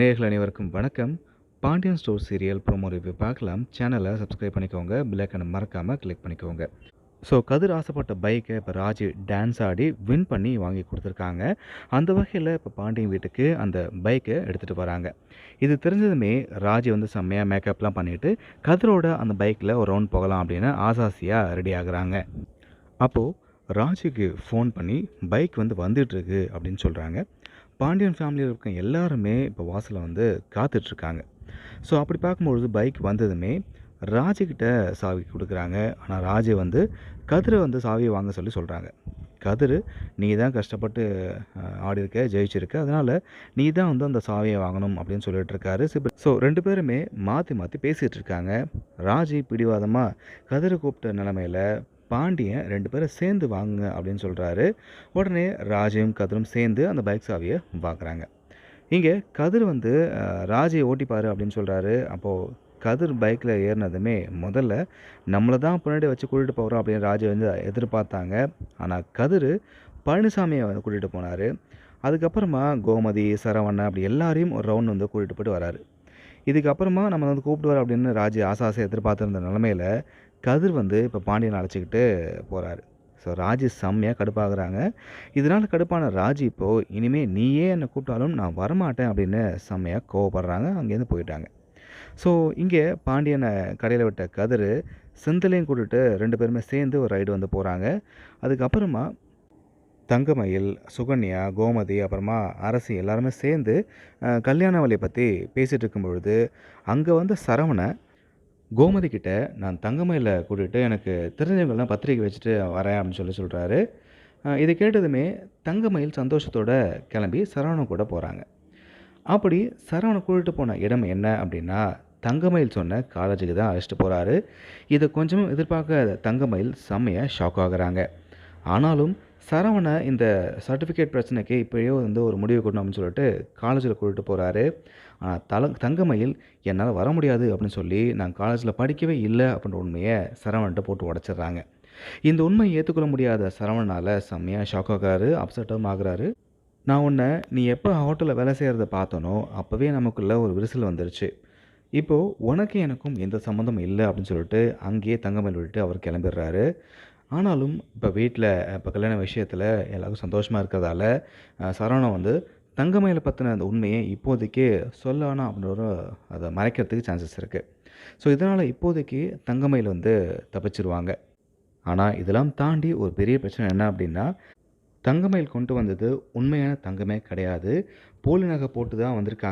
நேர்கள் அனைவருக்கும் வணக்கம். Pandian store serial promo review பார்க்கலாம். சேனலை சப்ஸ்கிரைப் பண்ணிக்கோங்க. பில்லைக்கனை மறக்காமல் கிளிக் பண்ணிக்கோங்க. ஸோ கதிர் ஆசைப்பட்ட பைக்கை இப்போ ராஜி டான்ஸ் ஆடி வின் பண்ணி வாங்கி கொடுத்துருக்காங்க. அந்த வகையில் இப்போ பாண்டியன் வீட்டுக்கு அந்த பைக்கை எடுத்துகிட்டு வராங்க. இது தெரிஞ்சதுமே ராஜி வந்து செம்மையாக மேக்கப்லாம் பண்ணிவிட்டு கதிரோட அந்த பைக்கில் ஒரு ரவுண்ட் போகலாம் அப்படின்னு ஆசாசியாக ரெடி ஆகுறாங்க. அப்போது ராஜிக்கு ஃபோன் பண்ணி பைக் வந்து வந்துட்டுருக்கு அப்படின்னு சொல்கிறாங்க பாண்டியன் ஃபேமிலியில் இருக்க எல்லாருமே இப்போ வாசலில் வந்து காத்துட்ருக்காங்க. ஸோ அப்படி பார்க்கும்பொழுது பைக் வந்ததுமே ராஜிக்கிட்ட சாவி கொடுக்குறாங்க. ஆனால் ராஜே வந்து கதிரை வந்து சாவியை வாங்க சொல்லி சொல்கிறாங்க கதிர் நீ தான் கஷ்டப்பட்டு ஆடி இருக்க ஜெயிச்சிருக்க. அதனால் நீ தான் வந்து அந்த சாவியை வாங்கணும் அப்படின்னு சொல்லிட்டு இருக்காரு ஸோ ரெண்டு பேருமே மாற்றி மாற்றி பேசிகிட்டு இருக்காங்க ராஜி பிடிவாதமாக கதிரை கூப்பிட்ட நிலமையில பாண்டியன் ரெண்டு பேரும் சேர்ந்து வாங்குங்க அப்படின்னு சொல்கிறாரு உடனே ராஜையும் கதிரும் சேர்ந்து அந்த பைக் சாவியை வாங்குறாங்க. இங்கே கதிர் வந்து ராஜையை ஓட்டிப்பார் அப்படின்னு சொல்கிறாரு அப்போது கதிர் பைக்கில் ஏறினதுமே முதல்ல நம்மளை தான் பின்னாடி வச்சு கூட்டிகிட்டு போகிறோம் அப்படின்னு ராஜை வந்து எதிர்பார்த்தாங்க. ஆனால் கதிர் பழனிசாமியை வந்து கூட்டிகிட்டு போனார். அதுக்கப்புறமா கோமதி சரவணன் அப்படி எல்லாரையும் ஒரு ரவுண்ட் வந்து கூட்டிகிட்டு போயிட்டு வராரு. இதுக்கப்புறமா நம்ம வந்து கூப்பிட்டு வர அப்படின்னு ராஜு ஆசாசை எதிர்பார்த்துருந்த நிலமையில கதிர் வந்து இப்போ பாண்டியனை அழைச்சிக்கிட்டு போகிறாரு ஸோ ராஜி செம்மையாக கடுப்பாகிறாங்க. இதனால் கடுப்பான ராஜி இப்போது இனிமேல் நீயே என்னை கூப்பிட்டாலும் நான் வரமாட்டேன் அப்படின்னு செம்மையாக கோவப்படுறாங்க. அங்கேருந்து போயிட்டாங்க. ஸோ இங்கே பாண்டியனை கடையில் விட்ட கதிர் செந்திலையும் கூட்டுட்டு ரெண்டு பேருமே சேர்ந்து ஒரு ரைடு வந்து போகிறாங்க அதுக்கப்புறமா தங்கமயில் சுகன்யா கோமதி அப்புறமா அரசி எல்லாருமே சேர்ந்து கல்யாண வழியை பற்றி பேசிகிட்டு இருக்கும் பொழுது அங்கே வந்து சரவணை கோமதி கிட்ட நான் தங்கமயில கூட்டிகிட்டு எனக்கு தெரிஞ்சவங்கெல்லாம் பத்திரிக்கை வச்சுட்டு வரேன் அப்படின்னு சொல்லி சொல்கிறாரு இதை கேட்டதுமே தங்கமயில் சந்தோஷத்தோட கிளம்பி சரவணன் கூட போகிறாங்க அப்படி சரவணை கூட்டிட்டு போன இடம் என்ன அப்படின்னா தங்கமயில் சொன்ன காலேஜுக்கு தான் அழைச்சிட்டு போகிறாரு இதை கொஞ்சமும் எதிர்பார்க்காத தங்கமயில் செம்மையாக ஷாக் ஆகுறாங்க. ஆனாலும் சரவணை இந்த சர்டிஃபிகேட் பிரச்சனைக்கு இப்போயோ வந்து ஒரு முடிவு கொடுணும் அப்படின்னு சொல்லிட்டு காலேஜில் கூட்டிட்டு போகிறாரு ஆனால் தல தங்கமயில் என்னால் வர முடியாது அப்படின்னு சொல்லி நான் காலேஜில் படிக்கவே இல்லை அப்படின்ற உண்மையை சரவணன்ட்ட போட்டு உடச்சிடுறாங்க. இந்த உண்மையை ஏற்றுக்கொள்ள முடியாத சரவணனால் செம்மையாக ஷாக் ஆகிறாரு அப்செட்டும் ஆகுறாரு. நான் உன்னை நீ எப்போ ஹோட்டலில் வேலை செய்கிறத பார்த்தனோ அப்போவே நமக்குள்ள ஒரு விரிசல் வந்துருச்சு. இப்போது உனக்கு எனக்கும் எந்த சம்மந்தமும் இல்லை அப்படின்னு சொல்லிட்டு அங்கேயே தங்கமயில் விட்டு அவர் கிளம்பிடுறாரு. ஆனாலும் இப்போ வீட்டில் இப்போ கல்யாண விஷயத்தில் எல்லாருக்கும் சந்தோஷமாக இருக்கிறதால சரவணன் வந்து தங்கமயில பற்றின அந்த உண்மையை இப்போதைக்கு சொல்லானா அப்படின்ற ஒரு அதை மறைக்கிறதுக்கு சான்சஸ் இருக்குது ஸோ இதனால் இப்போதைக்கு தங்கமயில் வந்து தப்பிச்சிருவாங்க. ஆனால் இதெல்லாம் தாண்டி ஒரு பெரிய பிரச்சனை என்ன அப்படின்னா தங்கமயில் கொண்டு வந்தது உண்மையான தங்கமே கிடையாது. போலி நகை போட்டு தான் வந்திருக்காங்க.